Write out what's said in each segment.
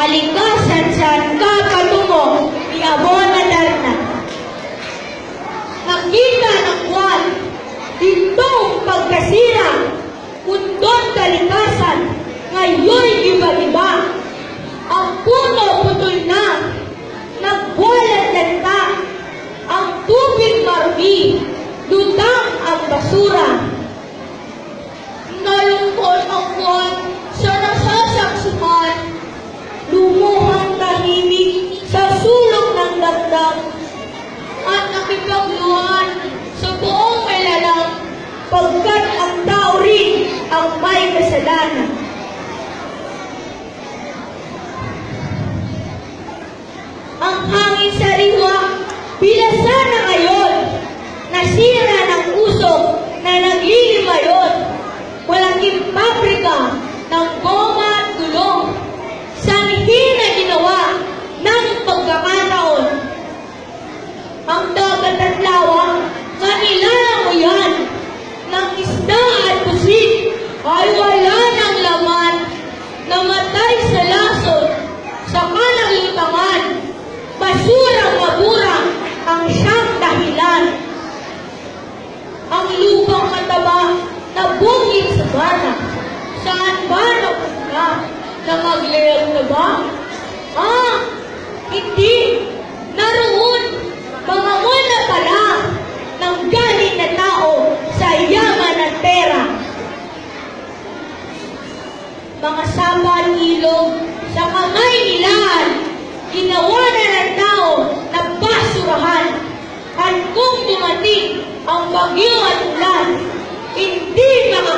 kalikasan sa kapatungo ni Abona Darna. Nakita ng buwan, itong pagkasira, kundon kalikasan, ngayon iba-iba. Ang puno putol na, nagbulat lanta, ang tubig marumi, lutang ang basura. Nalungkot ang buwan sa nasasaksihan, lumuhang tahimik sa sulok ng dagdag, at nakipagluhan sa buong kailalang, pagkat ang tao rin ang may kasalanan. Ang hangin sariwa, bilasa na ngayon, nasira ng usok na naglilimayon, walang paprika ng goma at gulong, sanhi na ginawa ng pagkakataon. Ang dagat at lawak, kanilala mo yan, ng isda at pusit, ay wala ng laman, namatay sa lason, sa kanalutangan, basurang maburang ang siyang dahilan. Ang lupang mataba na bungin sa bana, saan ba napunta? Na maglayag na ba? Ah, hindi. Naroon, mga mula pala ng galing na tao sa yaman at pera. Mga sapan ilog sa kamay nilaan, ginawa na ng tao na basurahan. At kung dumating ang bagyo at ulan,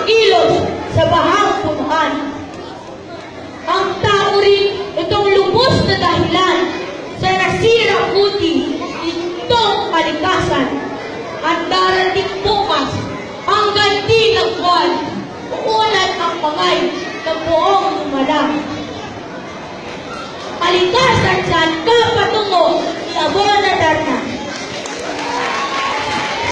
makakilos sa bahang punuan. Ang tao rin itong lubos na dahilan sa nasira puti itong kalikasan. At darating bukas ang ganti ng buwan, uulat ang pangay ng buong lumalang. Kalikasan saan ka patungo.